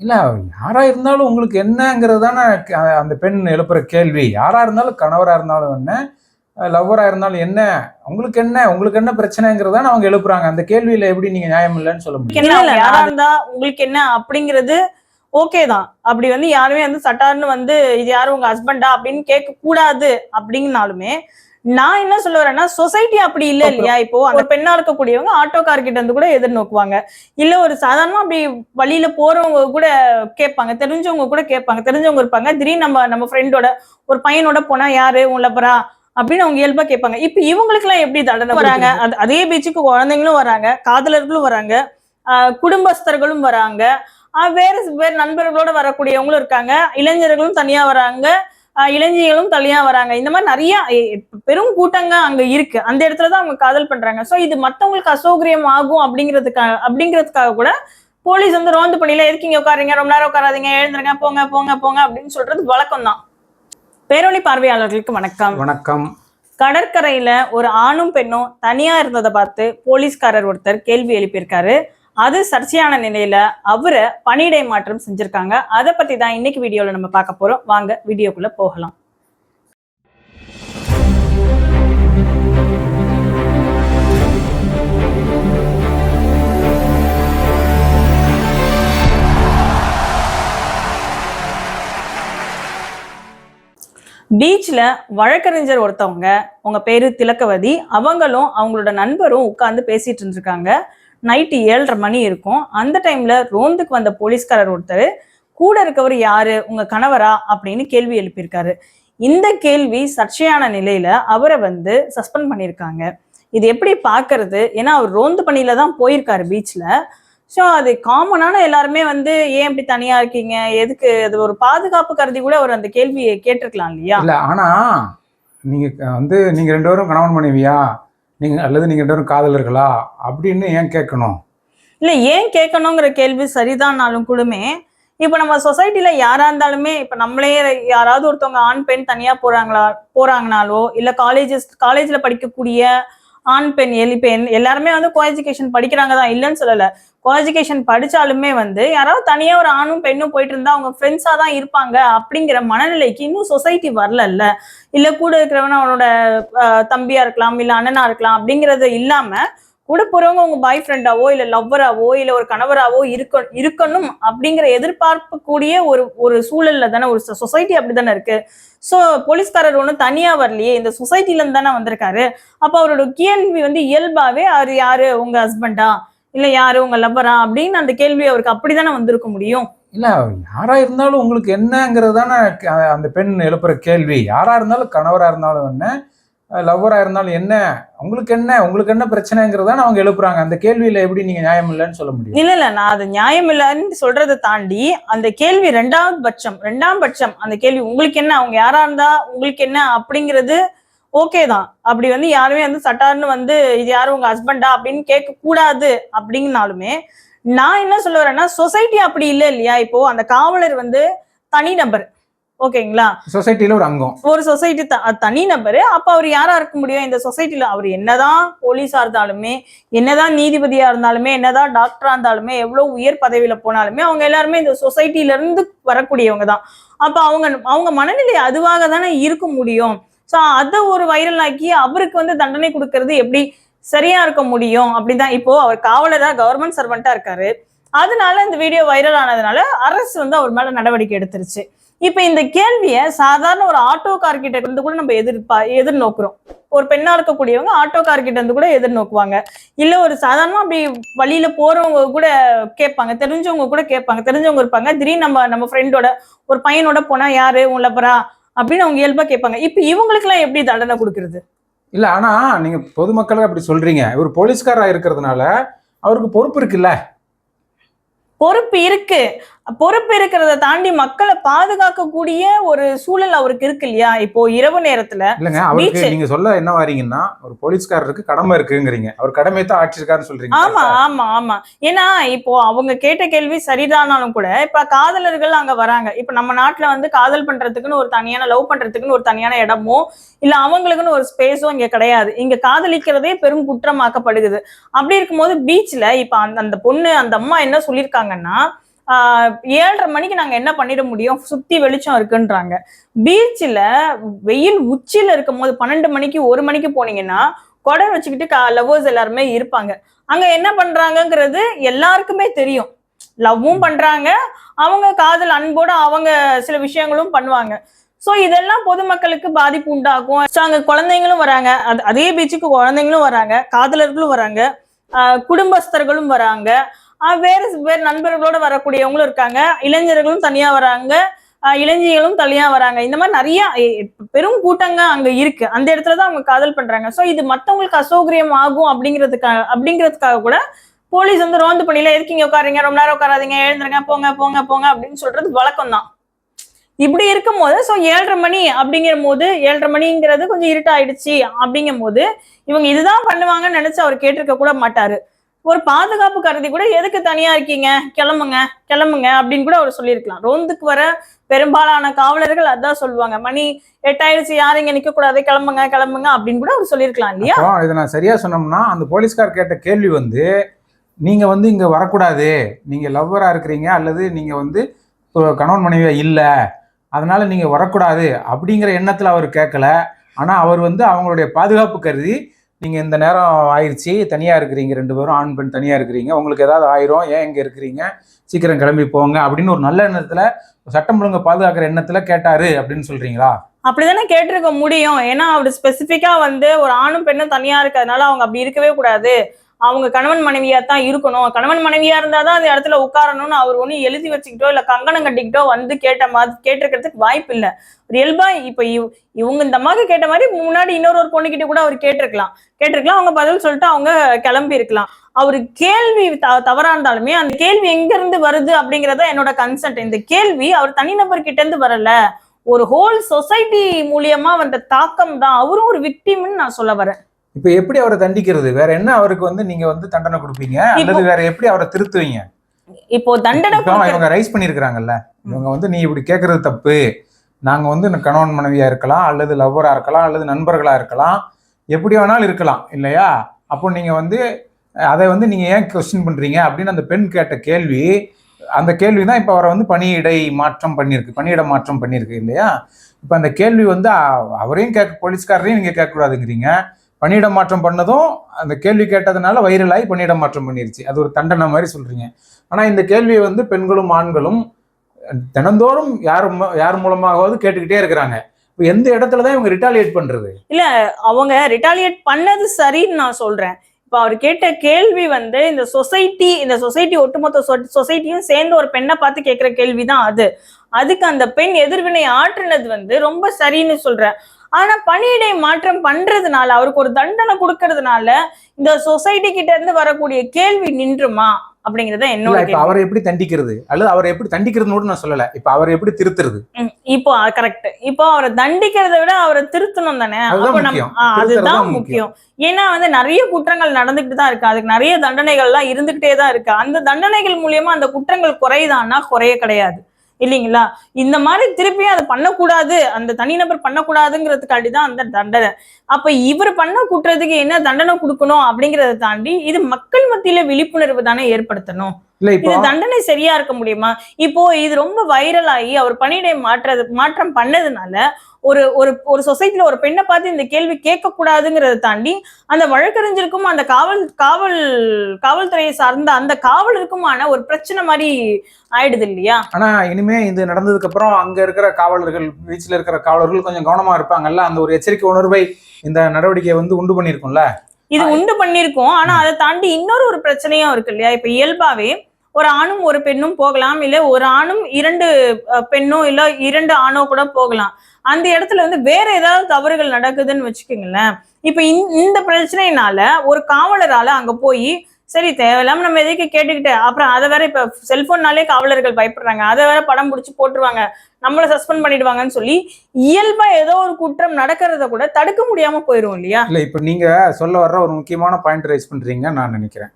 இல்ல யாரா இருந்தாலும் உங்களுக்கு என்னங்கிறது தானே அந்த பெண் எழுப்புற கேள்வி. யாரா இருந்தாலும் கணவரா இருந்தாலும் என்ன லவ்வரா இருந்தாலும் என்ன உங்களுக்கு என்ன உங்களுக்கு என்ன பிரச்சனைங்கிறது தானே அவங்க எழுப்புறாங்க. அந்த கேள்வியில எப்படி நீங்க நியாயம் இல்லைன்னு சொல்ல முடியும்? யாரா இருந்தா உங்களுக்கு என்ன அப்படிங்கிறது ஓகே தான். அப்படி வந்து யாருமே வந்து சட்டார்னு வந்து இது யாரு உங்க ஹஸ்பண்டா அப்படின்னு கேட்க கூடாது அப்படிங்கனாலுமே நான் என்ன சொல்ல வரேன்னா சொசைட்டி அப்படி இல்ல இல்லையா? இப்போ அந்த பெண்ணா இருக்கக்கூடியவங்க ஆட்டோக்கார் கிட்ட இருந்து கூட எதிர்நோக்குவாங்க. இல்ல ஒரு சாதாரணமா அப்படி வழியில போறவங்க கூட கேட்பாங்க தெரிஞ்சவங்க கூட கேட்பாங்க தெரிஞ்சவங்க இருப்பாங்க. திடீர்னு நம்ம நம்ம ஃப்ரெண்டோட ஒரு பையனோட போனா யாரு? உன் லப்பரா அப்படின்னு அவங்க இயல்பா கேட்பாங்க. இப்ப இவங்களுக்கு எல்லாம் எப்படி தண்டனை வராங்க. அது- பீச்சுக்கு குழந்தைங்களும் வராங்க காதலர்களும் வராங்க குடும்பஸ்தர்களும் வராங்க வேற வேற நண்பர்களோட வரக்கூடியவங்களும் இருக்காங்க இளைஞர்களும் தனியா வராங்க இளைஞர்களும் தனியா வராங்க. இந்த மாதிரி நிறைய பெரும் கூட்டங்க அங்க இருக்கு. அந்த இடத்துலதான் அவங்க காதல் பண்றாங்க. சோ இது மத்தவங்களுக்கு அசௌகரியம் ஆகும் அப்படிங்கிறதுக்காக அப்படிங்கிறதுக்காக கூட போலீஸ் வந்து ரோந்து பண்ணில எதுக்கு இங்க உட்காருங்க? ரொம்ப நேரம் உட்காராதீங்க. எழுந்துருங்க. போங்க போங்க போங்க. அப்படின்னு சொல்றது வழக்கம் தான். பேரொளி பார்வையாளர்களுக்கு வணக்கம். வணக்கம். கடற்கரையில ஒரு ஆணும் பெண்ணும் தனியா இருந்ததை பார்த்து போலீஸ்காரர் ஒருத்தர் கேள்வி எழுப்பியிருக்காரு. அது சர்ச்சையான நிலையில அவரை பணியிடை மாற்றம் செஞ்சிருக்காங்க. அதை பத்தி தான் இன்னைக்கு வீடியோல நம்ம பார்க்க போறோம். வாங்க வீடியோக்குள்ள போகலாம். பீச்ல வழக்கறிஞர் ஒருத்தவங்க உங்க பேரு திலக்கவதி அவங்களும் அவங்களோட நண்பரும் உட்கார்ந்து பேசிட்டு இருந்திருக்காங்க. நைட்டு ஏழரை மணி இருக்கும். அந்த டைம்ல ரோந்துக்கு வந்த போலீஸ்காரர் ஒருத்தர் கூட இருக்கவர் யாரு? உங்க கணவரா? அப்படின்னு கேள்வி எழுப்பியிருக்காரு. இந்த கேள்வி சர்ச்சையான நிலையில அவரை வந்து சஸ்பெண்ட் பண்ணியிருக்காங்க. இது எப்படி பார்க்கறது? ஏன்னா அவர் ரோந்து பணியில தான் போயிருக்காரு பீச்ல. ஸோ அது காமனான எல்லாருமே வந்து ஏன் இப்படி தனியா இருக்கீங்க? எதுக்கு? அது ஒரு பாதுகாப்பு கருதி கூட அவர் அந்த கேள்வியை கேட்டிருக்கலாம் இல்லையா? இல்ல ஆனா நீங்க வந்து நீங்க ரெண்டு பேரும் கணவன் மனைவியா? நீங்க அல்லது நீங்க ரெண்டு பேரும் காதலர்களா? அப்படின்னு ஏன் கேட்கணும்? இல்ல ஏன் கேட்கணுங்கிற கேள்வி சரிதான்னாலும் கூடமே இப்ப நம்ம சொசைட்டில யாரா இருந்தாலுமே இப்ப நம்மளே யாராவது ஒருத்தவங்க ஆண் பெண் தனியா போறாங்களா போறாங்கனாலோ இல்ல காலேஜஸ் காலேஜ்ல படிக்கக்கூடிய ஆண் பெண் எலி பெண் எல்லாருமே வந்து கோ எஜுகேஷன் படிக்கிறாங்க தான் இல்லைன்னு சொல்லல. கோ எஜுகேஷன் படிச்சாலுமே வந்து யாராவது தனியாக ஒரு ஆணும் பெண்ணும் போயிட்டு இருந்தா அவங்க ஃப்ரெண்ட்ஸாக தான் இருப்பாங்க அப்படிங்கிற மனநிலைக்கு இன்னும் சொசைட்டி வரலல்ல. இல்லை கூட இருக்கிறவன அவனோட தம்பியாக தம்பியா இருக்கலாம் இல்லை அண்ணனா இருக்கலாம் அப்படிங்கிறது இல்லாம கூட போறவங்க உங்க பாய் ஃப்ரெண்டாவோ இல்லை லவ்வராவோ இல்லை ஒரு கணவராவோ இருக்க இருக்கணும் அப்படிங்கிற எதிர்பார்ப்பு கூடிய ஒரு ஒரு சூழல்ல தானே ஒரு சொசைட்டி அப்படி தானே இருக்கு. ஸோ போலீஸ்காரர் ஒன்றும் தனியாக வரலையே இந்த சொசைட்டிலேருந்து தானே வந்திருக்காரு. அப்போ அவரோட கேள்வி வந்து இயல்பாகவே அவர் யாரு? உங்க ஹஸ்பண்டா இல்ல யாரு உங்க லவ்வரா அப்படின்னு அந்த கேள்வி அவருக்கு அப்படிதானே வந்திருக்க முடியும். இல்ல யாரா இருந்தாலும் உங்களுக்கு என்னங்கிறது தானே அந்த பெண் எழுப்புற கேள்வி. யாரா இருந்தாலும் கணவரா இருந்தாலும் என்ன லவ்வரா இருந்தாலும் என்ன உங்களுக்கு என்ன உங்களுக்கு என்ன பிரச்சனைங்கிறது தானே அவங்க எழுப்புறாங்க. அந்த கேள்வியில எப்படி நீங்க நியாயம் இல்லைன்னு சொல்ல முடியும்? இல்ல இல்ல நான் அது நியாயம் இல்லைன்னு சொல்றதை தாண்டி அந்த கேள்வி ரெண்டாவது பட்சம் ரெண்டாம் பட்சம் அந்த கேள்வி உங்களுக்கு என்ன அவங்க யாரா இருந்தா உங்களுக்கு என்ன? அப்படிங்கிறது ஓகே தான். அப்படி வந்து யாருமே வந்து சட்டார்னு வந்து இது யாரு உங்க ஹஸ்பண்டா அப்படின்னு கேட்க கூடாது அப்படிங்கனாலுமே நான் என்ன சொல்ல வரேன்னா சொசைட்டி அப்படி இல்லை இல்லையா? இப்போ அந்த காவலர் வந்து தனிநபர் ஓகேங்களா? சொசைட்டில ஒரு அங்கம். ஒரு சொசைட்டி தனி நபரு. அப்ப அவர் யாரா இருக்க முடியும்? இந்த சொசைட்டில அவர் என்னதான் போலீஸா இருந்தாலுமே என்னதான் நீதிபதியா இருந்தாலுமே என்னதான் டாக்டரா இருந்தாலுமே எவ்வளவு உயர் பதவியில போனாலுமே அவங்க எல்லாருமே இந்த சொசைட்டில இருந்து வரக்கூடியவங்க தான். அப்ப அவங்க அவங்க மனநிலை அதுவாக தானே இருக்க முடியும்? ஸோ அதை ஒரு வைரல் ஆக்கி அவருக்கு வந்து தண்டனை கொடுக்கறது எப்படி சரியா இருக்க முடியும் அப்படிதான் இப்போ அவர் காவலரா கவர்மெண்ட் சர்வெண்டா இருக்காரு. அதனால இந்த வீடியோ வைரல் ஆனதுனால அரசு வந்து அவர் மேல நடவடிக்கை எடுத்துருச்சு. இப்ப இந்த கேள்வியை சாதாரண ஒரு ஆட்டோக்கார் கிட்ட இருந்து கூட நம்ம எதிர்பா எதிர்நோக்குறோம். ஒரு பெண்ணா இருக்கக்கூடியவங்க ஆட்டோக்கார் கிட்ட இருந்து கூட எதிர்நோக்குவாங்க. இல்ல ஒரு சாதாரணமா அப்படி வழியில போறவங்க கூட கேட்பாங்க தெரிஞ்சவங்க கூட கேட்பாங்க தெரிஞ்சவங்க இருப்பாங்க. திடீர்னு நம்ம நம்ம ஃப்ரெண்டோட ஒரு பையனோட போனா யாரு? உன் லப்பரா அப்படின்னு அவங்க இயல்பா கேட்பாங்க. இப்ப இவங்களுக்கு எல்லாம் எப்படி தண்டனை கொடுக்கறது? இல்ல ஆனா நீங்க பொதுமக்களுக்கு அப்படி சொல்றீங்க. இவர் போலீஸ்காரா இருக்கிறதுனால அவருக்கு பொறுப்பு இருக்குல்ல? பொறுப்பு இருக்கு. பொறுப்பு இருக்கிறத தாண்டி மக்களை பாதுகாக்கக்கூடிய ஒரு சூழல் அவருக்கு இருக்கு இல்லையா? இப்போ இரவு நேரத்துல இல்லங்க அவருக்கு. நீங்க சொல்ல என்ன வரீங்கன்னா ஒரு போலீஸ்காரருக்கு கடமை இருக்குங்கிறீங்க. அவர் கடமையை தான் ஆட்சிருக்காருன்னு சொல்றீங்க. ஆமா ஆமா ஆமா. ஏன்னா இப்போ அவங்க கேட்ட கேள்வி சரிதானாலும் கூட இப்ப காதலர்கள் அங்க வராங்க. இப்ப நம்ம நாட்டுல வந்து காதல் பண்றதுக்குன்னு ஒரு தனியான லவ் பண்றதுக்குன்னு ஒரு தனியான இடமோ இல்ல அவங்களுக்குன்னு ஒரு ஸ்பேஸோ இங்க கிடையாது. இங்க காதலிக்கிறதே பெரும் குற்றமாக்கப்படுகிறது அப்படி இருக்கும்போது பீச்ல இப்ப அந்த அந்த பொண்ணு அந்த அம்மா என்ன சொல்லியிருக்காங்கன்னா ஏழரை மணிக்கு நாங்க என்ன பண்ணிட முடியும்? சுத்தி வெளிச்சம் இருக்குன்றாங்க. பீச்சில் வெயில் உச்சியில இருக்கும் போது பன்னெண்டு மணிக்கு ஒரு மணிக்கு போனீங்கன்னா கொடை வச்சுக்கிட்டு லவ்வர்ஸ் எல்லாருமே இருப்பாங்க. அங்க என்ன பண்றாங்கங்கிறது எல்லாருக்குமே தெரியும். லவ்வும் பண்றாங்க. அவங்க காதல் அன்போட அவங்க சில விஷயங்களும் பண்ணுவாங்க. சோ இதெல்லாம் பொதுமக்களுக்கு பாதிப்பு உண்டாகும். ஸோ அங்க குழந்தைங்களும் வராங்க. அது அதே பீச்சுக்கு குழந்தைங்களும் வராங்க. காதலர்களும் வராங்க. ஆஹ் குடும்பஸ்தர்களும் வராங்க. வேறு வேறு நண்பர்களோட வரக்கூடியவங்களும் இருக்காங்க. இளைஞர்களும் தனியா வராங்க. இளைஞர்களும் தனியா வராங்க. இந்த மாதிரி நிறைய பெரும் கூட்டங்க அங்க இருக்கு. அந்த இடத்துல தான் அவங்க காதல் பண்றாங்க. சோ இது மத்தவங்களுக்கு அசௌகரியம் ஆகும் அப்படிங்கிறதுக்காக அப்படிங்கிறதுக்காக கூட போலீஸ் வந்து ரோந்து பண்ணில எதுக்கு உட்காருங்க? ரொம்ப நேரம் உட்காராதீங்க. எழுந்துருங்க. போங்க போங்க போங்க. அப்படின்னு சொல்றது வழக்கம் தான். இப்படி இருக்கும் போது ஸோ ஏழரை மணி அப்படிங்கிற போது ஏழரை மணிங்கிறது கொஞ்சம் இருட்டாயிடுச்சு அப்படிங்கும் போது இவங்க இதுதான் பண்ணுவாங்கன்னு நினைச்சு அவர் கேட்டிருக்க கூட மாட்டாரு. ஒரு பாதுகாப்பு கருதி கூட எதுக்கு தனியா இருக்கீங்க? கிளம்புங்க கிளம்புங்க அப்படின்னு கூட அவர் சொல்லியிருக்கலாம். ரோந்துக்கு வர பெரும்பாலான காவலர்கள் அதான் சொல்லுவாங்க. மணி எட்டாயிடுச்சு யாரும் இங்க நிக்க கூடாது கிளம்புங்க கிளம்புங்க அப்படின்னு கூட அவர் சொல்லியிருக்கலாம் இல்லையா? இதை நான் சரியா சொன்னோம்னா அந்த போலீஸ்கார் கேட்ட கேள்வி வந்து நீங்க வந்து இங்க வரக்கூடாது நீங்க லவ்வரா இருக்கிறீங்க அல்லது நீங்க வந்து கணவன் மனைவியா இல்லை அதனால நீங்க வரக்கூடாது அப்படிங்கிற எண்ணத்துல அவர் கேட்கல. ஆனா அவர் வந்து அவங்களுடைய பாதுகாப்பு கருதி நீங்கள் இந்த நேரம் ஆயிடுச்சு தனியாக இருக்கிறீங்க ரெண்டு பேரும் ஆண் பெண் தனியாக இருக்கிறீங்க உங்களுக்கு ஏதாவது ஆயிரும் ஏன் இங்கே இருக்கிறீங்க? சீக்கிரம் கிளம்பி போங்க அப்படின்னு ஒரு நல்ல எண்ணத்தில் சட்டம் ஒழுங்கை பாதுகாக்கிற எண்ணத்தில் கேட்டாரு அப்படின்னு சொல்கிறீங்களா அப்படிதானே கேட்டிருக்க முடியும். ஏன்னா அவர் ஸ்பெசிஃபிக்காக வந்து ஒரு ஆணும் பெண்ணும் தனியாக இருக்கிறதுனால அவங்க அப்படி இருக்கவே கூடாது. அவங்க கணவன் மனைவியா தான் இருக்கணும். கணவன் மனைவியா இருந்தாதான் அந்த இடத்துல உட்காரணும்னு அவர் ஒண்ணு எழுதி வச்சுக்கிட்டோ இல்ல கங்கணம் கட்டிக்கிட்டோ வந்து கேட்ட மாதிரி கேட்டிருக்கிறதுக்கு வாய்ப்பு இல்ல. ஒரு இயல்பா இப்ப இவ்- இவங்க இந்த மாதிரி கேட்ட மாதிரி முன்னாடி இன்னொரு ஒரு பொண்ணுகிட்ட கூட அவர் கேட்டிருக்கலாம். கேட்டிருக்கலாம் அவங்க பதில் சொல்லிட்டு அவங்க கிளம்பி இருக்கலாம். அவரு கேள்வி த- தவறா இருந்தாலுமே அந்த கேள்வி எங்க இருந்து வருது அப்படிங்கறத என்னோட கன்சென்ட் இந்த கேள்வி அவர் தனிநபர் கிட்ட இருந்து வரல. ஒரு ஹோல் சொசைட்டி மூலியமா வந்த தாக்கம் தான். அவரும் ஒரு விக்டிம்னு நான் சொல்ல வரேன். இப்ப எப்படி அவரை தண்டிக்கிறது? வேற என்ன அவருக்கு வந்து நீங்க வந்து தண்டனை கொடுப்பீங்க? அல்லது வேற எப்படி அவரை திருத்துவீங்க? இப்போ தண்டனை இவங்க ரைஸ் பண்ணிருக்கிறாங்கல்ல இவங்க வந்து நீ இப்படி கேட்கறது தப்பு. நாங்க வந்து கணவன் மனைவியா இருக்கலாம் அல்லது லவ்வரா இருக்கலாம் அல்லது நண்பர்களா இருக்கலாம். எப்படி வேணாலும் இருக்கலாம் இல்லையா? அப்போ நீங்க வந்து அதை வந்து நீங்க ஏன் கொஸ்டின் பண்றீங்க? அப்படின்னு அந்த பெண் கேட்ட கேள்வி அந்த கேள்வி தான் இப்போ அவரை வந்து பணியிடை மாற்றம் பண்ணியிருக்கு பணியிட மாற்றம் பண்ணியிருக்கு இல்லையா? இப்போ அந்த கேள்வி வந்து அவரையும் கேட்க போலீஸ்காரரையும் நீங்க கேட்கக்கூடாதுங்கிறீங்க. பணியிட மாற்றம் பண்ணதும் அந்த கேள்வி கேட்டதுனால வைரலாகி பணியிட மாற்றம் பண்ணிருச்சு. அது ஒரு தண்டனை மாதிரி சொல்றீங்க. ஆனால் இந்த கேள்வியை வந்து பெண்களும் ஆண்களும் தினந்தோறும் யார் யார் மூலமாகவாவது கேட்டுக்கிட்டே இருக்கிறாங்க. இப்போ எந்த இடத்துல தான் இவங்க ரிட்டாலியேட் பண்றது? அவங்க ரிட்டாலியேட் பண்ணது சரின்னு நான் சொல்றேன். இப்போ அவர் கேட்ட கேள்வி வந்து இந்த சொசைட்டி இந்த சொசைட்டி ஒட்டுமொத்த சொசைட்டியும் சேர்ந்து ஒரு பெண்ணை பார்த்து கேட்குற கேள்வி தான் அது. அதுக்கு அந்த பெண் எதிர்வினை ஆற்றுனது வந்து ரொம்ப சரின்னு சொல்றேன். ஆனா பணியிடை மாற்றம் பண்றதுனால அவருக்கு ஒரு தண்டனை கொடுக்கறதுனால இந்த சொசைட்டி கிட்ட இருந்து வரக்கூடிய கேள்வி நின்றுமா அப்படிங்கறத என்னோட இப்ப. அவரை எப்படி தண்டிக்கிறது? அல்லது அவரை எப்படி தண்டிக்கிறதுன்னு நான் சொல்லல. இப்ப அவரை எப்படி திருத்துறது? இப்போ கரெக்ட் இப்போ அவரை தண்டிக்கிறதை விட அவரை திருத்தணும் தானே? அதுதான் முக்கியம். ஏன்னா வந்து நிறைய குற்றங்கள் நடந்துகிட்டு தான் இருக்கு. அதுக்கு நிறைய தண்டனைகள் எல்லாம் இருந்துகிட்டே தான் இருக்கு. அந்த தண்டனைகள் மூலியமா அந்த குற்றங்கள் குறையுதான்னா குறைய கிடையாது. இல்லைங்களா? இந்த மாதிரி திருப்பியும் அதை பண்ணக்கூடாது. அந்த தனிநபர் பண்ணக்கூடாதுங்கிறதுக்காண்டி தான் அந்த தண்டனை. அப்ப இவர் பண்ண குற்றத்துக்கு என்ன தண்டனை கொடுக்கணும் அப்படிங்கிறத தாண்டி இது மக்கள் மத்தியில விழிப்புணர்வு தானே ஏற்படுத்தணும். இது தண்டனை சரியா இருக்க முடியுமா? இப்போ இது ரொம்ப வைரல் ஆகி அவர் பணியிடை மாற்றது மாற்றம் பண்ணதுனால ஒரு ஒரு ஒரு சொசைட்டில ஒரு பெண்ணை பார்த்து இந்த கேள்வி கேட்க கூடாதுங்கிறத தாண்டி அந்த வழக்கறிஞருக்கும் அந்த காவல் காவல் காவல்துறையை சார்ந்த அந்த காவலருக்குமான ஒரு பிரச்சனை மாதிரி ஆயிடுது இல்லையா? ஆனா இனிமே இது நடந்ததுக்கு அப்புறம் அங்க இருக்கிற காவலர்கள் பீச்ல இருக்கிற காவலர்கள் கொஞ்சம் கவனமா இருப்பாங்கல்ல? அந்த ஒரு எச்சரிக்கை உணர்வை இந்த நடவடிக்கை வந்து உண்டு பண்ணிருக்கும்ல இது உண்டு பண்ணிருக்கோம் ஆனா அதை தாண்டி இன்னொரு ஒரு பிரச்சனையும் இருக்கு இல்லையா? இப்ப இயல்பாவே ஒரு ஆணும் ஒரு பெண்ணும் போகலாம் இல்லை ஒரு ஆணும் இரண்டு பெண்ணோ இல்லை இரண்டு ஆணோ கூட போகலாம். அந்த இடத்துல வந்து வேற ஏதாவது தவறுகள் நடக்குதுன்னு வச்சுக்கோங்களேன். இப்போ இந்த- பிரச்சனையினால ஒரு காவலரால அங்க போய் சரி தேவையில்லாம நம்ம எதுக்கு கேட்டுக்கிட்டு அப்புறம் அதை வேற இப்ப செல்போன்னாலே காவலர்கள் பயப்படுறாங்க. அதை வேற படம் பிடிச்சி போட்டுருவாங்க. நம்மளை சஸ்பெண்ட் பண்ணிடுவாங்கன்னு சொல்லி இயல்பா ஏதோ ஒரு குற்றம் நடக்கிறத கூட தடுக்க முடியாம போயிடும் இல்லையா? இல்ல இப்ப நீங்க சொல்ல வர்ற ஒரு முக்கியமான பாயிண்ட் ரைஸ் பண்றீங்க நான் நினைக்கிறேன்.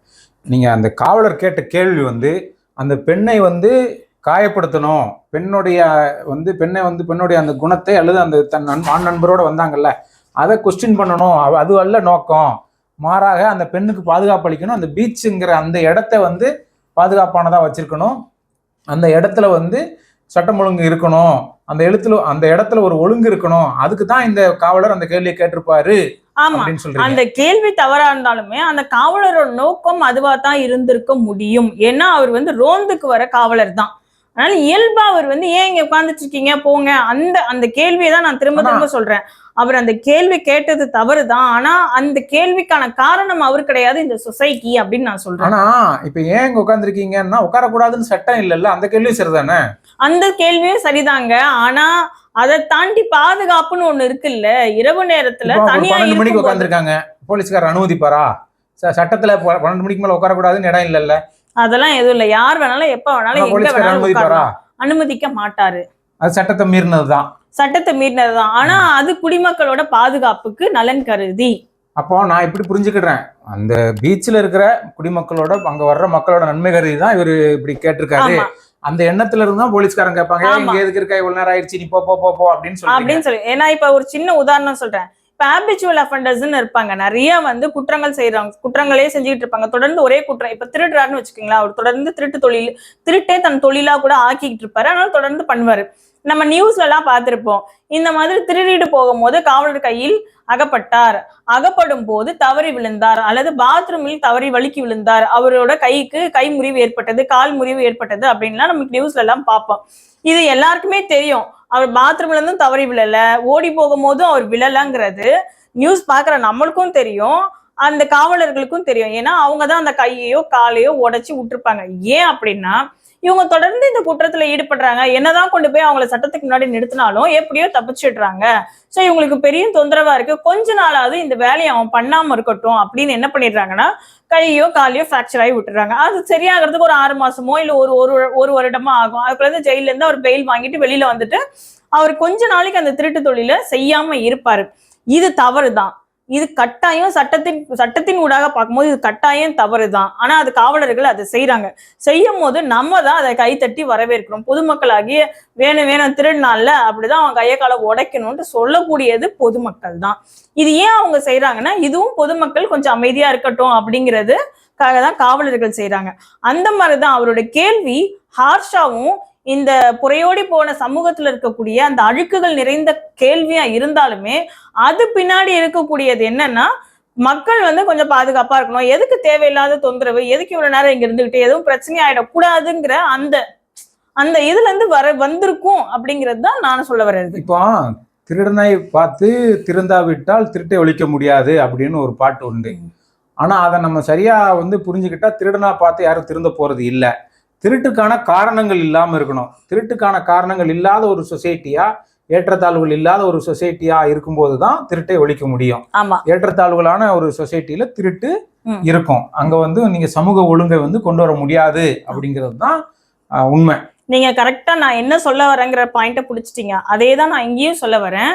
நீங்கள் அந்த காவலர் கேட்ட கேள்வி வந்து அந்த பெண்ணை வந்து காயப்படுத்தணும். பெண்ணுடைய வந்து பெண்ணை வந்து பெண்ணுடைய அந்த குணத்தை அல்லது அந்த தன் நண்- ஆண் நண்பரோடு வந்தாங்கல்ல அதை கொஸ்டின் பண்ணணும். அது அல்ல நோக்கம். மாறாக அந்த பெண்ணுக்கு பாதுகாப்பு அளிக்கணும். அந்த பீச்சுங்கிற அந்த இடத்த வந்து பாதுகாப்பானதாக வச்சுருக்கணும். அந்த இடத்துல வந்து சட்டம் ஒழுங்கு இருக்கணும். அந்த எழுத்துல அந்த இடத்துல ஒரு ஒழுங்கு இருக்கணும். அதுக்கு தான் இந்த காவலர் அந்த கேள்வியை கேட்டிருப்பாரு ஆமா. அந்த கேள்வி தவறா இருந்தாலுமே அந்த காவலரோட நோக்கம் அதுவா தான் இருந்திருக்க முடியும். ஏன்னா அவர் வந்து ரோந்துக்கு வர காவலர் தான். அதனால இயல்பா அவர் வந்து ஏன் இங்க உட்கார்ந்துட்டு இருக்கீங்க? போங்க. அந்த அந்த கேள்வியை தான் நான் திரும்ப திரும்ப சொல்றேன். அவர் அந்த கேள்வி கேட்டது தவறு தான் ஆனா அந்த கேள்விக்கான காரணம் அவர் கிடையாது இந்த சொசைட்டி அப்படின்னு நான் சொல்றேன். ஆனா இப்ப ஏன் இங்க உட்காந்துருக்கீங்கன்னா உட்காரக்கூடாதுன்னு சட்டம் இல்லைல்ல அந்த கேள்வியும் சரிதானே? அந்த கேள்வியும் சரிதாங்க. ஆனா அதை தாண்டி பாதுகாப்புன்னு ஒண்ணு இருக்குல்ல இரவு நேரத்துல தனியா மணிக்கு உட்காந்துருக்காங்க போலீஸ்காரர் அனுமதிப்பாரா? ச- சட்டத்துல பன்னெண்டு மணிக்கு மேல உட்காரக்கூடாதுன்னு இடம் இல்லைல்ல. அதெல்லாம் எதுவும் இல்ல. யார் வேணாலும் எப்ப வேணாலும் எங்க வேணாலும். அனுமதிக்க மாட்டாரு. அது சட்டத்தை மீறினதுதான். சட்டத்தை மீறினதுதான். ஆனா அது குடிமக்களோட பாதுகாப்புக்கு நலன் கருதி. அப்போ நான் இப்படி புரிஞ்சுக்கிடுறேன். அந்த பீச்ல இருக்கிற குடிமக்களோட அங்க வர்ற மக்களோட நன்மை கருதி தான் இவரு இப்படி கேட்டிருக்காரு. அந்த எண்ணத்துல இருந்தா போலீஸ்காரங்க கேட்பாங்க "ஏய், ஆமா. இங்க எதுக்கு இருக்கா? இவ்வளவு நேரம் ஆயிடுச்சு நீ போ போ போ, அப்படின்னு சொல்லி அப்படின்னு சொல்லி. ஏன்னா இப்ப ஒரு சின்ன உதாரணம் சொல்றேன். இப்ப ஹேபிச்சுவல் அஃபண்டர்ஸ்னு இருப்பாங்க. நிறைய வந்து குற்றங்கள் செய்யறாங்க குற்றங்களே செஞ்சுட்டு இருப்பாங்க. தொடர்ந்து ஒரே குற்றம். இப்ப திருடுறாருன்னு வச்சுக்கோங்களேன் அவர் தொடர்ந்து திருட்டு தொழில் திருட்டே தன் தொழிலா கூட ஆக்கிக்கிட்டு இருப்பாரு. அதனால தொடர்ந்து பண்ணுவாரு. நம்ம நியூஸ்லலாம் பார்த்துருப்போம். இந்த மாதிரி திருடிட்டு போகும்போது காவலர் கையில் அகப்பட்டார். அகப்படும் போது தவறி விழுந்தார். அல்லது பாத்ரூமில் தவறி வழுக்கி விழுந்தார். அவரோட கைக்கு கை முறிவு ஏற்பட்டது கால் முறிவு ஏற்பட்டது அப்படின்லாம் நமக்கு நியூஸ்ல எல்லாம் பார்ப்போம். இது எல்லாருக்குமே தெரியும். அவர் பாத்ரூம்ல இருந்தும் தவறி விழல. ஓடி போகும்போதும் அவர் விழலங்கிறது நியூஸ் பாக்குற நம்மளுக்கும் தெரியும். அந்த காவலர்களுக்கும் தெரியும். ஏன்னா அவங்க தான் அந்த கையையோ காலையோ உடச்சி விட்டுருப்பாங்க. ஏன் அப்படின்னா இவங்க தொடர்ந்து இந்த குற்றத்துல ஈடுபடுறாங்க. என்னதான் கொண்டு போய் அவங்கள சட்டத்துக்கு முன்னாடி நிறுத்தினாலும் எப்படியோ தப்பிச்சிடுறாங்க. சோ இவங்களுக்கு பெரிய தொந்தரவா இருக்கு. கொஞ்ச நாளாவது இந்த வேலையை அவன் பண்ணாம இருக்கட்டும் அப்படின்னு என்ன பண்ணிடுறாங்கன்னா கையோ காலையோ ஃப்ராக்சர் ஆகி விட்டுறாங்க அது சரியாகிறதுக்கு ஒரு ஆறு மாசமோ இல்ல ஒரு ஒரு ஒரு வருடமோ ஆகும். அதுக்குள்ள இருந்து ஜெயில இருந்து அவர் பெயில் வாங்கிட்டு வெளியில வந்துட்டு அவர் கொஞ்ச நாளைக்கு அந்த திருட்டு தொழில செய்யாம இருப்பாரு. இது தவறு தான் இது கட்டாயம் சட்டத்தின் சட்டத்தின் ஊடாக பார்க்கும்போது இது கட்டாயம் தவறு தான் ஆனா அது காவலர்கள் அதை செய்யறாங்க செய்யும் போது நம்ம தான் அதை கைத்தட்டி வரவேற்கிறோம். பொதுமக்களாகிய வேணும் வேணும் திருநாள்ல அப்படிதான் அவங்க கையை காலை உடைக்கணும்னு சொல்லக்கூடியது பொதுமக்கள் தான். இது ஏன் அவங்க செய்யறாங்கன்னா இதுவும் பொதுமக்கள் கொஞ்சம் அமைதியா இருக்கட்டும் அப்படிங்கிறதுக்காக தான் காவலர்கள் செய்யறாங்க அந்த மாதிரிதான் அவரோட கேள்வி ஹார்ஷாவும் இந்த புறையோடி போன சமூகத்துல இருக்கக்கூடிய அந்த அழுக்குகள் நிறைந்த கேள்வியா இருந்தாலுமே அது பின்னாடி இருக்கக்கூடியது என்னன்னா மக்கள் வந்து கொஞ்சம் பாதுகாப்பா இருக்கணும். எதுக்கு தேவையில்லாத தொந்தரவு? எதுக்கு இவ்வளவு நேரம் இங்க இருந்துகிட்டு? எதுவும் பிரச்சனை ஆயிடக்கூடாதுங்கிற அந்த அந்த இதுல இருந்து வர வந்திருக்கும் அப்படிங்கிறது தான் நான் சொல்ல வர்றது. இப்போ திருடனை பார்த்து திருந்தாவிட்டால் திருட்டை ஒழிக்க முடியாது அப்படின்னு ஒரு பாட்டு உண்டு. ஆனா அதை நம்ம சரியா வந்து புரிஞ்சுக்கிட்டா திருடனா பார்த்து யாரும் திருந்த போறது இல்ல. திருட்டுக்கான காரணங்கள் இல்லாம இருக்கணும். திருட்டுக்கான காரணங்கள் இல்லாத ஒரு சொசைட்டியா ஏற்றத்தாழ்வுகள் இல்லாத ஒரு சொசைட்டியா இருக்கும்போது தான் திருட்டை ஒழிக்க முடியும். ஏற்றத்தாழ்வுகளான ஒரு சொசைட்டில திருட்டு. இருக்கும். அங்க வந்து நீங்க சமூக ஒழுங்கை வந்து கொண்டு வர முடியாது அப்படிங்கிறது தான் உண்மை. நீங்க கரெக்டா நான் என்ன சொல்ல வரேங்கிற பாயிண்ட புடிச்சிட்டீங்க. அதே தான் நான் இங்கேயும் சொல்ல வரேன்.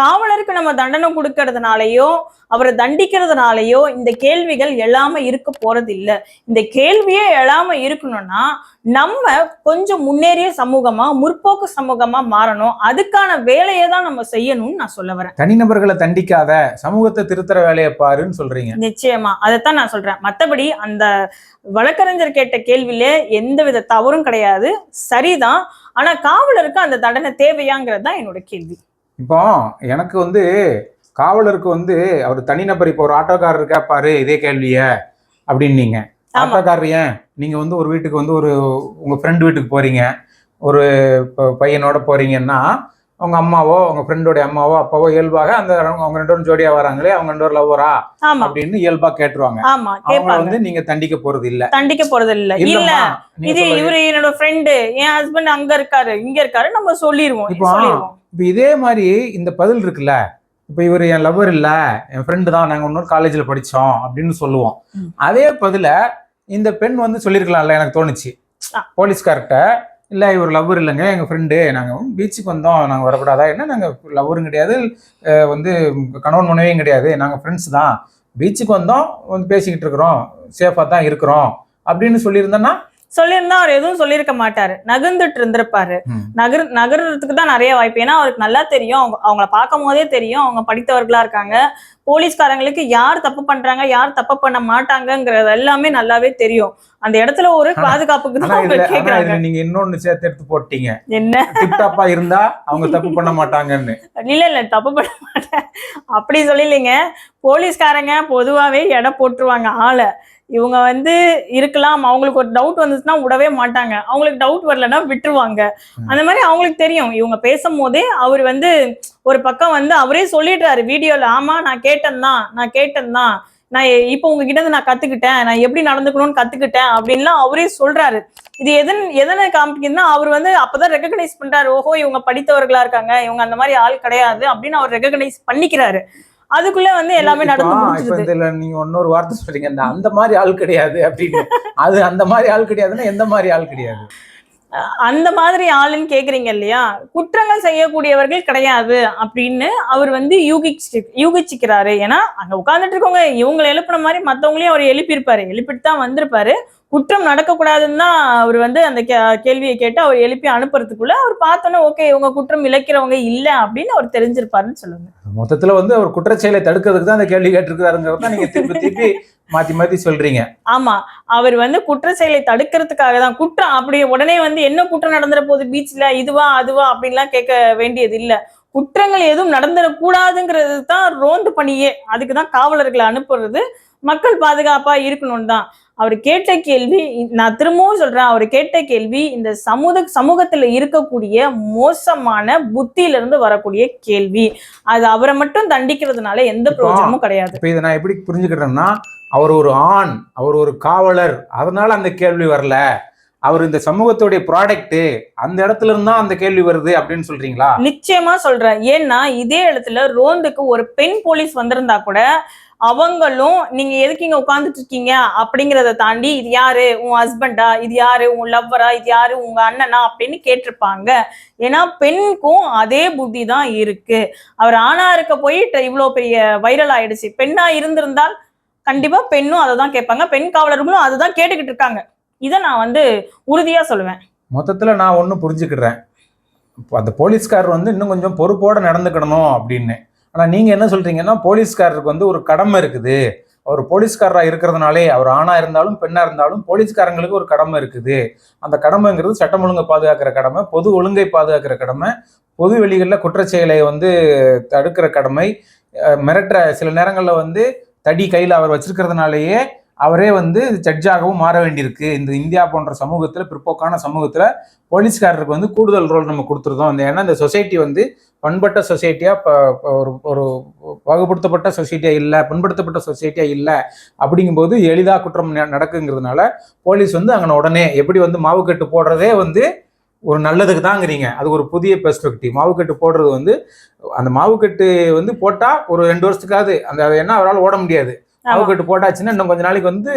காவலருக்கு நம்ம தண்டனை கொடுக்கறதுனாலயோ அவரை தண்டிக்கிறதுனாலயோ இந்த கேள்விகள் எழாம இருக்க போறது இல்ல இந்த கேள்வியே எழாம இருக்கணும்னா நம்ம கொஞ்சம் முன்னேறிய சமூகமா முற்போக்கு சமூகமா மாறணும். அதுக்கான வேலையை தான் நம்ம செய்யணும்னு நான் சொல்ல வரேன். தனிநபர்களை தண்டிக்காத சமூகத்தை திருத்துற வேலையை பாருன்னு சொல்றீங்க. நிச்சயமா. அதைத்தான் நான் சொல்றேன். மத்தபடி அந்த வழக்கறிஞர் கேட்ட கேள்வியில எந்தவித தவறும் கிடையாது. சரிதான். ஆனா காவலருக்கு அந்த தண்டனை தேவையாங்கிறது தான் என்னோட கேள்வி. இப்போ எனக்கு வந்து காவலருக்கு வந்து அவர் தனிநபர் இப்போ ஒரு ஆட்டோக்காரர் கேட்பாரு இதே கேள்விய அப்படின்னீங்க. ஆட்டோக்காரர் ஏன்? நீங்க வந்து ஒரு வீட்டுக்கு வந்து ஒரு உங்க ஃப்ரெண்ட் வீட்டுக்கு போறீங்க. ஒரு பையனோட போறீங்கன்னா அவங்க அம்மாவோ உங்க ஃப்ரெண்டோட அம்மாவோ அப்பாவோ இயல்பாக அந்த அவங்க ரெண்டு பேரும் ஜோடியா வராங்களே அவங்க ரெண்டு பேரும் லவ்வரா அப்படின்னு இயல்பா கேட்டுருவாங்க. ஆமா அவங்க வந்து நீங்க தண்டிக்க போறது இல்ல தண்டிக்க போறது இல்ல இல்ல இது இவரு என்னோட ஃப்ரெண்டு என் ஹஸ்பண்ட் அங்க இருக்காரு இங்க இருக்காரு நம்ம சொல்லிடுவோம் இப்போ இப்போ இதே மாதிரி இந்த பதில் இருக்குல்ல இப்போ இவர் என் லவ்வர் இல்ல என் ஃப்ரெண்டு தான் நாங்க இன்னொரு காலேஜ்ல படிச்சோம் அப்படின்னு சொல்லுவோம். அதே பதில இந்த பெண் வந்து சொல்லியிருக்கலாம்ல எனக்கு தோணுச்சு. ஆ. போலீஸ்கார்ட்ட இல்ல இவர் லவ்வர் இல்லைங்க எங்க ஃப்ரெண்டு நாங்க பீச்சுக்கு வந்தோம் நாங்க வரக்கூடாதா? என்ன நாங்க லவ்வரும் கிடையாது வந்து கணவன் மனைவியும் கிடையாது நாங்க ஃப்ரெண்ட்ஸ் தான். பீச்சுக்கு வந்தோம் வந்து பேசிக்கிட்டு இருக்கிறோம் சேஃபா தான் இருக்கிறோம். அப்படின்னு சொல்லியிருந்தோன்னா சொல்லியிருந்தா அவர் எதுவும் சொல்லியிருக்க மாட்டாரு. நகர்ந்துட்டு இருந்திருப்பாரு. நகர் நகர்றதுக்கு தான் நிறைய வாய்ப்பு. ஏன்னா அவருக்கு நல்லா தெரியும். அவங்க அவங்கள பார்க்கும் போதே தெரியும். அவங்க படித்தவர்களா இருக்காங்க. போலீஸ்காரங்களுக்கு யார் தப்பு பண்றாங்க யார் தப்பு பண்ண மாட்டாங்கங்கிறது எல்லாமே நல்லாவே தெரியும். அந்த இடத்துல ஒரு பாதுகாப்புக்கு தான் கேக்குறாங்க. நீங்க இன்னொன்னு சேர்த்து எடுத்து போட்டீங்க. என்ன? டிப்டாப்பா இருந்தா அவங்க தப்பு பண்ண மாட்டாங்கன்னு. இல்ல இல்ல தப்பு பண்ண மாட்டேன். அப்படி சொல்லலைங்க போலீஸ்காரங்க பொதுவாவே எடை போட்டுருவாங்க ஆளை. இவங்க வந்து இருக்கலாம். அவங்களுக்கு ஒரு டவுட் வந்துச்சுன்னா விடவே மாட்டாங்க. அவங்களுக்கு டவுட் வரலன்னா விட்டுருவாங்க. அந்த மாதிரி அவங்களுக்கு தெரியும். இவங்க பேசும்போதே அவர் வந்து ஒரு பக்கம் வந்து அவரே சொல்லிடுறாரு வீடியோல ஆமா நான் கேட்டேன் தான். நான் கேட்டேன் தான். நான் இப்போ உங்ககிட்ட இருந்து நான் கத்துக்கிட்டேன். நான் எப்படி நடந்துக்கணும்னு கத்துக்கிட்டேன். அப்படின்லாம் அவரே சொல்றாரு. இது எதன் எதனை காமிக்குதுன்னா அவர் வந்து அப்பதான் ரெகக்னைஸ் பண்றாரு. ஓஹோ இவங்க படித்தவர்களா இருக்காங்க. இவங்க அந்த மாதிரி ஆள் கிடையாது. அப்படின்னு அவர் ரெகக்னைஸ் பண்ணிக்கிறாரு. அதுக்குள்ள வந்து எல்லாமே நடந்து இதுல நீங்க இன்னொரு வார்த்தை சொல்றீங்க அந்த மாதிரி ஆள் கிடையாது அப்படின்னு. அது அந்த மாதிரி ஆள் கிடையாதுன்னா எந்த மாதிரி ஆள் கிடையாது? அந்த மாதிரி ஆளுன்னு கேக்குறீங்க இல்லையா? குற்றங்கள் செய்யக்கூடியவர்கள் கிடையாது அப்படின்னு அவர் வந்து யூகிச்சு யூகிச்சுக்கிறாரு. ஏன்னா அங்க உட்கார்ந்துட்டு இருக்கவங்க இவங்களை எழுப்புன மாதிரி மத்தவங்களையும் அவர் எழுப்பியிருப்பாரு. எழுப்பிட்டு தான் வந்திருப்பாரு. குற்றம் நடக்கக்கூடாதுன்னு தான் அவர் வந்து அந்த கேள்வியை கேட்டு அவர் எழுப்பி அனுப்புறதுக்குள்ள அவர் பார்த்தோன்னே ஓகே இவங்க குற்றம் இழைக்கிறவங்க இல்ல அப்படின்னு அவர் தெரிஞ்சிருப்பாருன்னு சொல்லுங்க. மொத்தத்துல வந்து அவர் குற்றச்செயலை தடுக்கிறதுக்கு தான் அந்த கேள்வி கேட்டிருக்காருங்கிறத தான் நீங்க திருப்பி திருப்பி மாத்தி மாத்தி சொல்றீங்க. ஆமா. அவர் வந்து குற்ற செயலை தடுக்கிறதுக்காக தான். குற்றம் அப்படி உடனே வந்து என்ன குற்றம் நடந்துற போகுது? பீச்ல இதுவா அதுவா அப்படின்லாம் கேட்க வேண்டியது இல்ல. குற்றங்கள் எதுவும் நடந்துடக்கூடாதுங்கிறது தான் ரோந்து பணியே. அதுக்கு தான் காவலர்களை அனுப்புறது மக்கள் பாதுகாப்பா இருக்கணும் தான். அவர் கேட்ட கேள்வி நான் திரும்பவும் சொல்றேன் அவர் கேட்ட கேள்வி இந்த சமூக சமூகத்துல இருக்கக்கூடிய மோசமான புத்தியில இருந்து வரக்கூடிய கேள்வி. அது அவரை மட்டும் தண்டிக்கிறதுனால எந்த பிரயோஜனமும் கிடையாது. இப்ப இதை நான் எப்படி புரிஞ்சுக்கிட்டேன்னா அவர் ஒரு ஆண் அவர் ஒரு காவலர் அதனால அந்த கேள்வி வரல. அவர் இந்த சமூகத்துடைய ப்ராடக்ட் அந்த இடத்துல இருந்தா அந்த கேள்வி வருது அப்படின்னு சொல்றீங்களா? நிச்சயமா சொல்றேன். ஏன்னா இதே இடத்துல ரோந்துக்கு ஒரு பெண் போலீஸ் வந்திருந்தா கூட அவங்களும் நீங்க எதுக்கு இங்க உட்காந்துட்டு இருக்கீங்க? அப்படிங்கிறத தாண்டி இது யாரு? உன் ஹஸ்பண்டா இது யாரு? உன் லவ்வரா இது யாரு? உங்க அண்ணனா? அப்படின்னு கேட்டிருப்பாங்க. ஏன்னா பெண்ணுக்கும் அதே புத்தி தான் இருக்கு. அவர் ஆணா இருக்க போய் இவ்வளோ இவ்வளவு பெரிய வைரல் ஆயிடுச்சு. பெண்ணா இருந்திருந்தால் கண்டிப்பா பெண்ணும் அதை தான் கேட்பாங்க. பெண் காவலர்களும் அதை தான் கேட்டுக்கிட்டு இருக்காங்க. இதை நான் வந்து உறுதியா சொல்லுவேன். மொத்தத்துல நான் ஒன்னும் புரிஞ்சுக்கிடுறேன். அந்த போலீஸ்காரர் வந்து இன்னும் கொஞ்சம் பொறுப்போட நடந்துக்கிடணும் அப்படின்னு. ஆனால் நீங்கள் என்ன சொல்கிறீங்கன்னா போலீஸ்காரருக்கு வந்து ஒரு கடமை இருக்குது. அவர் போலீஸ்காரராக இருக்கிறதுனாலே அவர் ஆணாக இருந்தாலும் பெண்ணாக இருந்தாலும் போலீஸ்காரங்களுக்கு ஒரு கடமை இருக்குது. அந்த கடமைங்கிறது சட்டம் ஒழுங்கை பாதுகாக்கிற கடமை பொது ஒழுங்கை பாதுகாக்கிற கடமை பொது வெளிகளில் குற்றச்செயலை வந்து தடுக்கிற கடமை மிரட்டுற சில நேரங்களில் வந்து தடி கையில் அவர் வச்சிருக்கிறதுனாலேயே அவரே வந்து ஜட்ஜாகவும் மாற வேண்டியிருக்கு. இந்த இந்தியா போன்ற சமூகத்தில் பிற்போக்கான சமூகத்தில் போலீஸ்காரருக்கு வந்து கூடுதல் ரோல் நம்ம கொடுத்துருந்தோம். அந்த ஏன்னா இந்த சொசைட்டி வந்து பண்பட்ட சொசைட்டியாக ஒரு ஒரு பாகுபடுத்தப்பட்ட சொசைட்டியாக இல்லை பண்படுத்தப்பட்ட சொசைட்டியாக இல்லை அப்படிங்கும்போது எளிதாக குற்றம் நடக்குங்கிறதுனால போலீஸ் வந்து அங்கே உடனே எப்படி வந்து மாவுக்கட்டு போடுறதே வந்து ஒரு நல்லதுக்கு தாங்கிறீங்க. அது ஒரு புதிய பெர்ஸ்பெக்டிவ் மாவுக்கட்டு போடுறது வந்து அந்த மாவுக்கட்டு வந்து போட்டால் ஒரு ரெண்டு வருஷத்துக்காவது அந்த அது என்ன அவரால் ஓட முடியாது. ஆமா. மாவுக்கட்டு போட்டாச்சுன்னா இன்னும் கொஞ்ச நாளைக்கு வந்து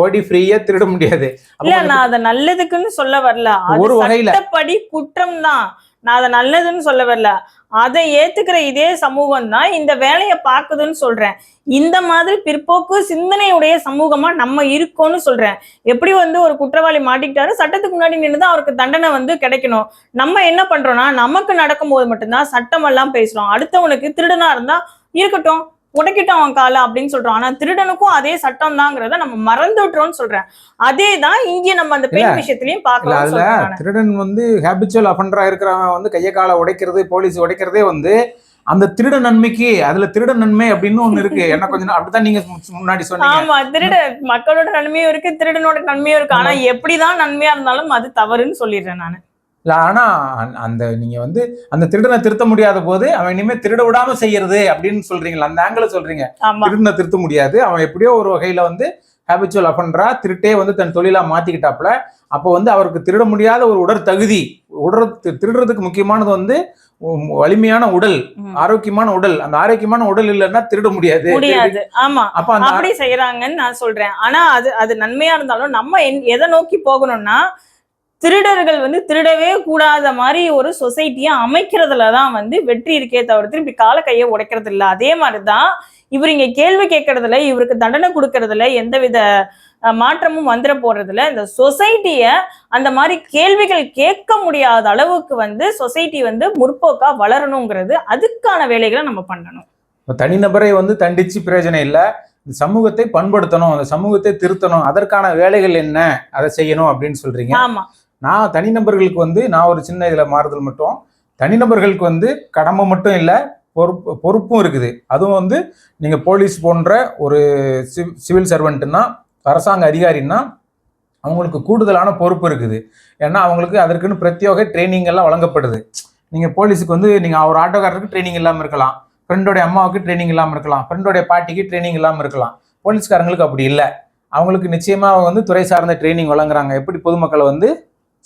ஓடி ஃப்ரீயா திருட முடியாது. இல்ல நான் அத நல்லதுக்குன்னு சொல்ல வரல. ஒரு வகையில. சட்டப்படி குற்றம் தான் நான் அதை நல்லதுன்னு சொல்ல வரல. அதை ஏத்துக்கிற இதே சமூகம் தான் இந்த வேலையை பார்க்குதுன்னு சொல்றேன். இந்த மாதிரி பிற்போக்கு சிந்தனையுடைய சமூகமா நம்ம இருக்கோம்னு சொல்றேன். எப்படி வந்து ஒரு குற்றவாளி மாட்டிக்கிட்டாரு? சட்டத்துக்கு முன்னாடி நின்று தான் அவருக்கு தண்டனை வந்து கிடைக்கணும். நம்ம என்ன பண்றோம்னா நமக்கு நடக்கும்போது மட்டும்தான் சட்டம் எல்லாம் பேசுறோம். அடுத்தவனுக்கு திருடனா இருந்தா இருக்கட்டும். உடைக்கிட்டோம் அவன் காலை அப்படின்னு சொல்றோம். ஆனா திருடனுக்கும் அதே சட்டம் தாங்கிறத நம்ம மறந்துடுறோம்னு சொல்றேன். அதே தான் இங்க நம்ம அந்த பெண் விஷயத்திலயும் இல்ல பார்க்கலாம் அதுல. திருடன் வந்து ஹேபிச்சுவல் அஃபண்டரா இருக்கிறவன் வந்து கையை காலை உடைக்கிறது போலீஸ் உடைக்கிறதே வந்து அந்த திருட நன்மைக்கு அதுல திருட நன்மை அப்படின்னு ஒண்ணு இருக்கு. என்ன கொஞ்ச நாள் அப்படித்தான் நீங்க முன்னாடி சொன்னீங்க. ஆமா திருட மக்களோட நன்மையும் இருக்கு திருடனோட நன்மையும் இருக்கு. ஆனா எப்படிதான் நன்மையா இருந்தாலும் அது தவறுன்னு சொல்லிடுறேன் நானு. இல்ல ஆனா அந்த- அந்த நீங்க வந்து அந்த திருடனை திருத்த முடியாத போது அவன் இனிமே திருட விடாம செய்யறது அப்படின்னு சொல்றீங்களா அந்த ஆங்கிள் சொல்றீங்க. திருடனை திருத்த முடியாது. அவன் எப்படியோ ஒரு வகையில வந்து ஹேபிச்சுவல் அஃபண்டரா திருட்டே வந்து தன் தொழிலா மாத்திக்கிட்டாப்புல. அப்போ வந்து அவருக்கு திருட முடியாத ஒரு உடற் தகுதி உடற் திருடுறதுக்கு முக்கியமானது வந்து வலிமையான உடல். ஆரோக்கியமான உடல். அந்த ஆரோக்கியமான உடல் இல்லைன்னா திருட முடியாது. முடியாது. ஆமா. அப்ப அப்படி செய்யறாங்கன்னு நான் சொல்றேன். ஆனா அது அது நன்மையா இருந்தாலும் நம்ம என்- எதை நோக்கி போகணும்னா திருடர்கள் வந்து திருடவே கூடாத மாதிரி ஒரு சொசைட்டியை அமைக்கிறதுல தான் வந்து வெற்றி இருக்கே தவிர்த்து இப்படி கால கையை உடைக்கிறது இல்ல அதே மாதிரிதான் இவர் இங்க கேள்வி கேட்கறதுல இவருக்கு தண்டனை கொடுக்கறதுல எந்தவித மாற்றமும் வந்துட போறதுல இந்த சொசைட்டிய அந்த மாதிரி கேள்விகள் கேட்க முடியாத அளவுக்கு வந்து சொசைட்டி வந்து முற்போக்கா வளரணுங்கிறது அதுக்கான வேலைகளை நம்ம பண்ணணும். இப்போ தனிநபரை வந்து தண்டிச்சு பிரயோஜனம் இல்லை. இந்த சமூகத்தை பண்படுத்தணும் அந்த சமூகத்தை திருத்தணும் அதற்கான வேலைகள் என்ன அதை செய்யணும் அப்படின்னு சொல்றீங்க. ஆமா. நான் தனிநபர்களுக்கு வந்து நான் ஒரு சின்ன இதில் மாறுதல் மட்டும். தனிநபர்களுக்கு வந்து கடமை மட்டும் இல்லை பொறுப்பு பொறுப்பும் இருக்குது. அதுவும் வந்து நீங்கள் போலீஸ் போன்ற ஒரு சிவில் சர்வெண்ட்டுன்னா அரசாங்க அதிகாரின்னா அவங்களுக்கு கூடுதலான பொறுப்பு இருக்குது. ஏன்னா அவங்களுக்கு அதற்குன்னு பிரத்யோக ட்ரைனிங் எல்லாம் வழங்கப்படுது. நீங்கள் போலீஸுக்கு வந்து நீங்கள் ஒரு ஆட்டோக்காரருக்கு ட்ரைனிங் இல்லாமல் இருக்கலாம். ஃப்ரெண்டோடைய அம்மாவுக்கு ட்ரைனிங் இல்லாமல் இருக்கலாம். ஃப்ரெண்டோடைய பாட்டிக்கு ட்ரைனிங் இல்லாமல் இருக்கலாம். போலீஸ்காரங்களுக்கு அப்படி இல்லை. அவங்களுக்கு நிச்சயமாக அவங்க வந்து துறை சார்ந்த ட்ரைனிங் வழங்குறாங்க. எப்படி பொதுமக்களை வந்து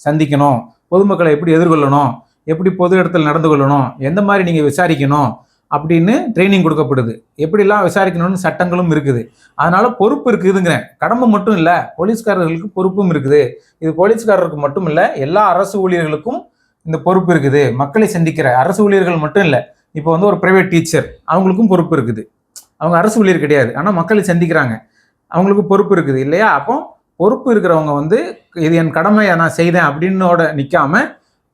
சந்திக்கணும். பொதுமக்களை எப்படி எதிர்கொள்ளணும்? எப்படி பொது இடத்துல நடந்து கொள்ளணும்? எந்த மாதிரி நீங்கள் விசாரிக்கணும்? அப்படின்னு ட்ரைனிங் கொடுக்கப்படுது. எப்படிலாம் விசாரிக்கணும்னு சட்டங்களும் இருக்குது. அதனால் பொறுப்பு இருக்குதுங்கிறேன். கடமை மட்டும் இல்லை போலீஸ்காரர்களுக்கு பொறுப்பும் இருக்குது. இது போலீஸ்காரருக்கு மட்டும் இல்லை எல்லா அரசு ஊழியர்களுக்கும் இந்த பொறுப்பு இருக்குது. மக்களை சந்திக்கிற அரசு ஊழியர்கள் மட்டும் இல்லை இப்போ வந்து ஒரு பிரைவேட் டீச்சர் அவங்களுக்கும் பொறுப்பு இருக்குது. அவங்க அரசு ஊழியர் கிடையாது ஆனால் மக்களை சந்திக்கிறாங்க. அவங்களுக்கு பொறுப்பு இருக்குது இல்லையா? அப்போ பொறுப்பு இருக்கிறவங்க வந்து இது என் கடமையை நான் செய்தேன் அப்படின்னோட நிற்காம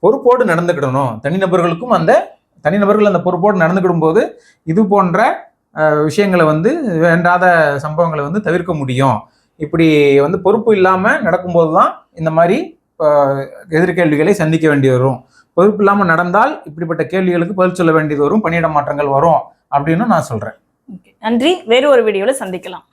பொறுப்போடு நடந்துக்கிடணும். தனிநபர்களுக்கும் அந்த தனிநபர்கள் அந்த பொறுப்போடு நடந்துக்கிடும் போது இது போன்ற விஷயங்களை வந்து வேண்டாத சம்பவங்களை வந்து தவிர்க்க முடியும். இப்படி வந்து பொறுப்பு இல்லாமல் நடக்கும்போது தான் இந்த மாதிரி எதிர்கேள்விகளை சந்திக்க வேண்டி வரும். பொறுப்பு இல்லாமல் நடந்தால் இப்படிப்பட்ட கேள்விகளுக்கு பதில் சொல்ல வேண்டியது வரும் பணியிட மாற்றங்கள் வரும் அப்படின்னு நான் சொல்கிறேன் நன்றி. வேறு ஒரு வீடியோவில் சந்திக்கலாம்.